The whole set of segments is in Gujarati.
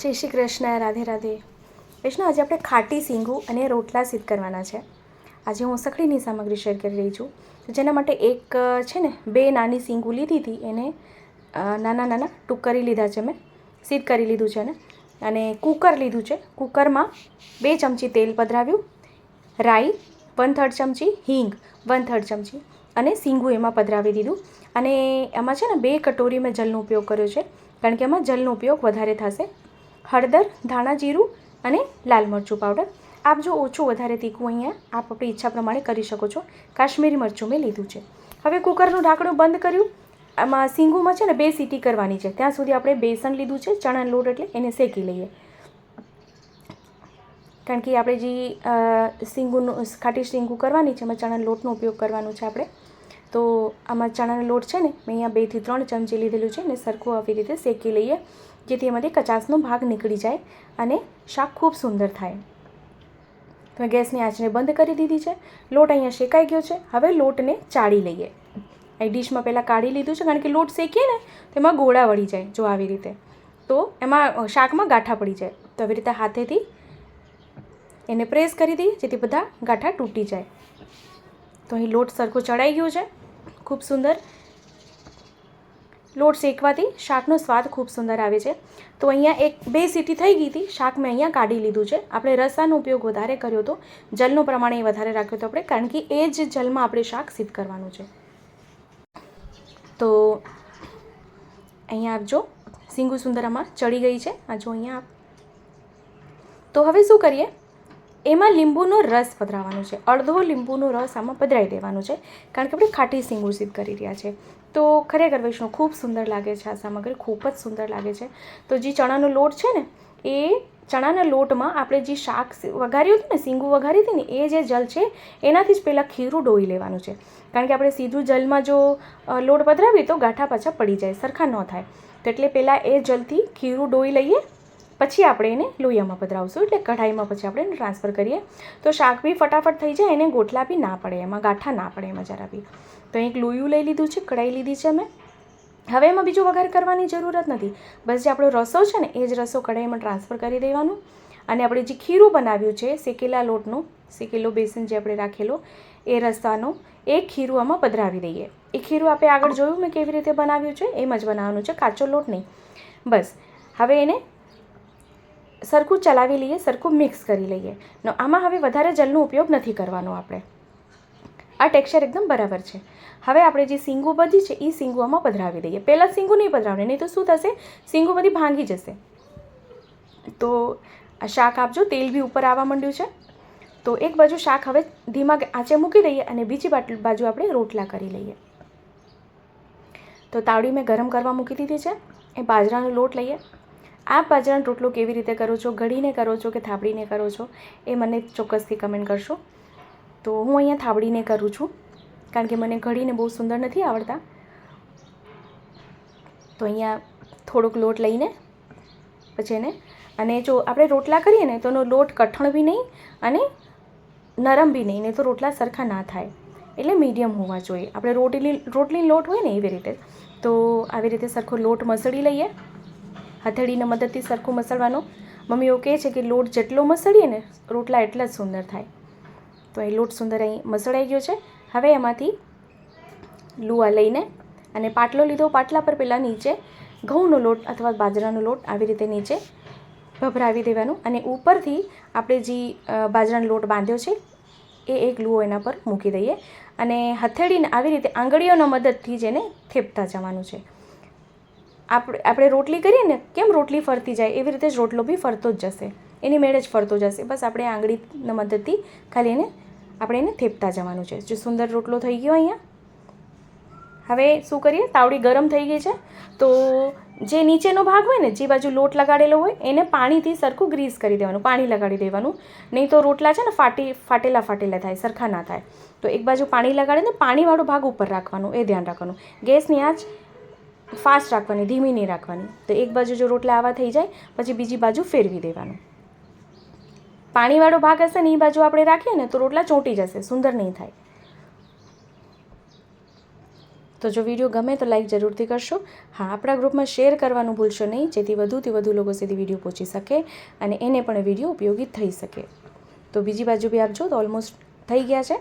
જય શ્રી કૃષ્ણ, રાધે રાધે. વૈષ્ણવ આજે આપણે ખાટી સીંગું અને રોટલા સિદ્ધ કરવાના છે. આજે હું સખડીની સામગ્રી શેર કરી રહી છું. જેના માટે એક છે ને, બે નાની સીંગું લીધી હતી. એને નાના નાના ટૂંક કરી લીધા છે મેં. સિદ્ધ કરી લીધું છે ને અને કુકર લીધું છે. કુકરમાં બે ચમચી તેલ પધરાવ્યું. રાઈ, વન થર્ડ ચમચી, હિંગ, વન થર્ડ ચમચી અને સીંગું એમાં પધરાવી દીધું. અને એમાં છે ને, બે કટોરી મેં જલનો ઉપયોગ કર્યો છે. કારણ કે એમાં જલનો ઉપયોગ વધારે થશે. હળદર, ધાણા જીરું અને લાલ મરચું પાવડર આપ જો ઓછું વધારે તીખું અહીંયા, આપ આપણી ઈચ્છા પ્રમાણે કરી શકો છો. કાશ્મીરી મરચું મેં લીધું છે. હવે કુકરનું ઢાંકણું બંધ કર્યું. આમાં સીંગુમાં છે ને બે સીટી કરવાની છે. ત્યાં સુધી આપણે બેસન લીધું છે ચણાનો લોટ એટલે એને શેકી લઈએ. કારણ કે આપણે જે સિંગુનું, ખાટી સીંગું કરવાની છે, એમાં ચણાના લોટનો ઉપયોગ કરવાનો છે આપણે. તો આમાં ચણાનો લોટ છે ને, મેં અહીંયા બેથી ત્રણ ચમચી લીધેલું છે ને સરખું આવી રીતે શેકી લઈએ. જેથી એમાંથી કચાસનો ભાગ નીકળી જાય અને શાક ખૂબ સુંદર થાય. તો ગેસની આંચને બંધ કરી દીધી છે. લોટ અહીંયા શેકાઈ ગયો છે. હવે લોટને ચાળી લઈએ. અહીં ડીશમાં પહેલાં કાઢી લીધું છે, કારણ કે લોટ શેકીએ ને તો એમાં ગોળા વળી જાય જો આવી રીતે. તો એમાં શાકમાં ગાંઠા પડી જાય. તો આવી રીતે હાથેથી એને પ્રેસ કરી દઈએ, જેથી બધા ગાંઠા તૂટી જાય. તો અહીં લોટ સરખો ચડાઈ ગયો છે. ખૂબ સુંદર લોટ શેકવાથી શાકનો સ્વાદ ખૂબ સુંદર આવે છે. તો અહીંયા એક બે સીટી થઈ ગઈ હતી. શાક મેં અહીંયા કાઢી લીધું છે. આપણે રસાનો ઉપયોગ વધારે કર્યો હતો જલનું પ્રમાણ એ વધારે રાખ્યો હતું આપણે, કારણ કે એ જ જલમાં આપણે શાક સિદ્ધ કરવાનું છે. તો અહીંયા આપજો સિંગુ સુંદરામાં ચડી ગઈ છે. આ જો અહીંયા આપ. તો હવે શું કરીએ? એમાં લીંબુનો રસ પધરાવવાનો છે. અડધો લીંબુનો રસ આમાં પધરાવી દેવાનો છે, કારણ કે આપણે ખાટી સિંગુર સિદ્ધ કરી રહ્યા છે. તો ખરેખર વૈષ્ણવ, ખૂબ સુંદર લાગે છે આ સામગ્રી, ખૂબ જ સુંદર લાગે છે. તો જે ચણાનો લોટ છે ને, એ ચણાના લોટમાં આપણે જે શાક વઘાર્યું હતું ને, સિંગુ વઘારી હતી ને, એ જે જલ છે, એનાથી જ પહેલાં ખીરું ડોઈ લેવાનું છે. કારણ કે આપણે સીધું જલમાં જો લોટ પધરાવીએ તો ગાંઠા પાછા પડી જાય, સરખા ન થાય. તો એટલે પહેલાં એ જલથી ખીરું ડોઈ લઈએ પછી આપણે એને લોહીયામાં પધરાવશું. એટલે કઢાઈમાં પછી આપણે એને ટ્રાન્સફર કરીએ. તો શાક બી ફટાફટ થઈ જાય, એને ગોટલા બી ના પડે, એમાં ગાંઠા ના પડે એમાં જરા બી. તો એક લોહીયું લઈ લીધું છે, કઢાઈ લીધી છે મેં. હવે એમાં બીજો વઘાર કરવાની જરૂરત નથી. બસ જે આપણો રસો છે ને, એ જ રસો કઢાઈમાં ટ્રાન્સફર કરી દેવાનું. અને આપણે જે ખીરું બનાવ્યું છે, શેકેલા લોટનું, શેકેલો બેસન જે આપણે રાખેલો, એ રસ્તાનો એ ખીરું આમાં પધરાવી દઈએ. એ ખીરું આપણે આગળ જોયું મેં કેવી રીતે બનાવ્યું છે? એમ જ બનાવવાનું છે, કાચો લોટ નહીં. બસ. હવે એને સરખું ચલાવી લઈએ, સરખું મિક્સ કરી લઈએ. નો, આમાં હવે વધારે જલનો ઉપયોગ નથી કરવાનો આપણે. આ ટેક્સચર એકદમ બરાબર છે. હવે આપણે જે સીંગુ બધી છે એ સીંગુ પધરાવી દઈએ. પહેલાં સીંગુ નહીં પધરાવવાની નહીં તો શું થશે? સીંગુ બધી ભાંગી જશે. તો આ શાક આપજો, તેલ બી ઉપર આવવા માંડ્યું છે. તો એક બાજુ શાક હવે ધીમા આંચે મૂકી દઈએ અને બીજી બાજુ આપણે રોટલા કરી લઈએ. તો તાવડી મેં ગરમ કરવા મૂકી દીધી છે. એ બાજરાનો લોટ લઈએ. આપ બાજરાનો રોટલો કેવી રીતે કરો છો? ઘડીને કરો છો કે થાબડીને કરો છો? એ મને ચોક્કસથી કમેન્ટ કરશો. તો હું અહીંયા થાબડીને કરું છું, કારણ કે મને ઘડીને બહુ સુંદર નથી આવડતા. તો અહીંયા થોડોક લોટ લઈને, પછી એને, અને જો આપણે રોટલા કરીએ ને, તો એનો લોટ કઠણ બી નહીં અને નરમ બી નહીં નહીં તો રોટલા સરખા ના થાય. એટલે મીડિયમ હોવા જોઈએ. આપણે રોટલી રોટલી લોટ હોય ને એવી રીતે, તો આવી રીતે સરખો લોટ મસળી લઈએ. હથેળીના મદદથી સરખું મસળવાનો. મમ્મીઓ કહે છે કે લોટ જેટલો મસળીએ ને, રોટલા એટલા જ સુંદર થાય. તો એ લોટ સુંદર અહીં મસળાઈ ગયો છે. હવે એમાંથી લુઆ લઈને અને પાટલો લીધો. પાટલા પર પહેલાં નીચે ઘઉંનો લોટ અથવા બાજરાનો લોટ આવી રીતે નીચે ભભરાવી દેવાનું અને ઉપરથી આપણે જે બાજરાનો લોટ બાંધ્યો છે, એ એક લુઓ એના પર મૂકી દઈએ અને હથેળીને આવી રીતે આંગળીઓના મદદથી જ એને થેપતા જવાનું છે. આપણે આપણે રોટલી કરીએ ને, કેમ રોટલી ફરતી જાય? એવી રીતે જ રોટલો બી ફરતો જ જશે. એની મેળે જ ફરતો જશે. બસ આપણે આંગળીના મદદથી ખાલી એને, આપણે એને થેપતા જવાનું છે. જો સુંદર રોટલો થઈ ગયો અહીંયા. હવે શું કરીએ? તાવડી ગરમ થઈ ગઈ છે. તો જે નીચેનો ભાગ હોય ને, જે બાજુ લોટ લગાડેલો હોય, એને પાણીથી સરખું ગ્રીસ કરી દેવાનું. પાણી લગાડી દેવાનું. નહીં તો રોટલા છે ને, ફાટી, ફાટેલા ફાટેલા થાય, સરખા ના થાય. તો એક બાજુ પાણી લગાડીને પાણીવાળો ભાગ ઉપર રાખવાનું. એ ધ્યાન રાખવાનું. ગેસની આંચ ફાસ્ટ રાખવાની, ધીમી નહીં રાખવાની. તો એક બાજુ જો રોટલા આવા થઈ જાય, પછી બીજી બાજુ ફેરવી દેવાનું. પાણીવાળો ભાગ હશે ને એ બાજુ આપણે રાખીએ ને, તો રોટલા ચોંટી જશે, સુંદર નહીં થાય. તો જો વીડિયો ગમે તો લાઈક જરૂરથી કરશો. હા, આપણા ગ્રુપમાં શેર કરવાનું ભૂલશો નહીં, જેથી વધુથી વધુ લોકો સુધી વીડિયો પહોંચી શકે અને એને પણ વીડિયો ઉપયોગી થઈ શકે. તો બીજી બાજુ બી આપજો તો ઓલમોસ્ટ થઈ ગયા છે.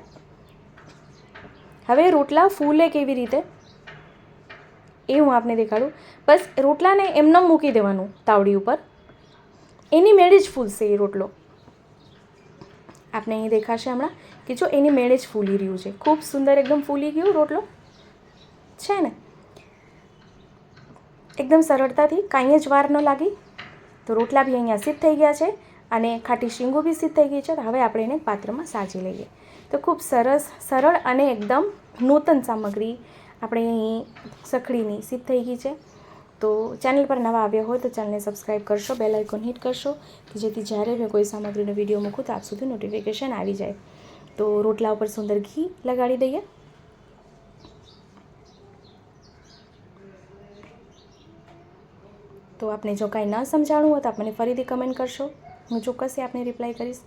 હવે રોટલા ફૂલે કેવી રીતે? એ હું આપને દેખાડું. બસ રોટલાને એમને મૂકી દેવાનું તાવડી ઉપર. એની મેળે જ ફૂલશે એ રોટલો. આપને અહીં દેખાશે હમણાં કે જો એની મેળે જ ફૂલી રહ્યું છે. ખૂબ સુંદર એકદમ ફૂલી ગયું રોટલો. છે ને? એકદમ સરળતાથી કાંઈ જ વાર ન લાગી. તો રોટલા બી અહીંયા સિદ્ધ થઈ ગયા છે અને ખાટી શીંગો બી સિદ્ધ થઈ ગઈ છે. હવે આપણે એને પાત્રમાં સાજી લઈએ. તો ખૂબ સરસ, સરળ અને એકદમ નૂતન સામગ્રી આપણે અહીં સખડીની સીધ થઈ ગઈ છે. તો ચેનલ પર નવા આવ્યા હોય તો ચેનલને સબસ્ક્રાઈબ કરશો, બેલ આઇકોન હિટ કરશો, કે જેથી જ્યારે મેં કોઈ સામગ્રીનો વીડિયો મૂકું તો આપ સુધી નોટિફિકેશન આવી જાય. તો રોટલા ઉપર સુંદર ઘી લગાડી દઈએ. તો આપને જો કાંઈ ન સમજાણું હોય તો આપ મને ફરીથી કમેન્ટ કરશો. હું ચોક્કસથી આપને રિપ્લાય કરીશ.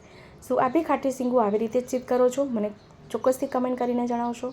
શું આપી ખાટી સિંગુ આવી રીતે ચિત કરો છો? મને ચોક્કસથી કમેન્ટ કરીને જણાવશો.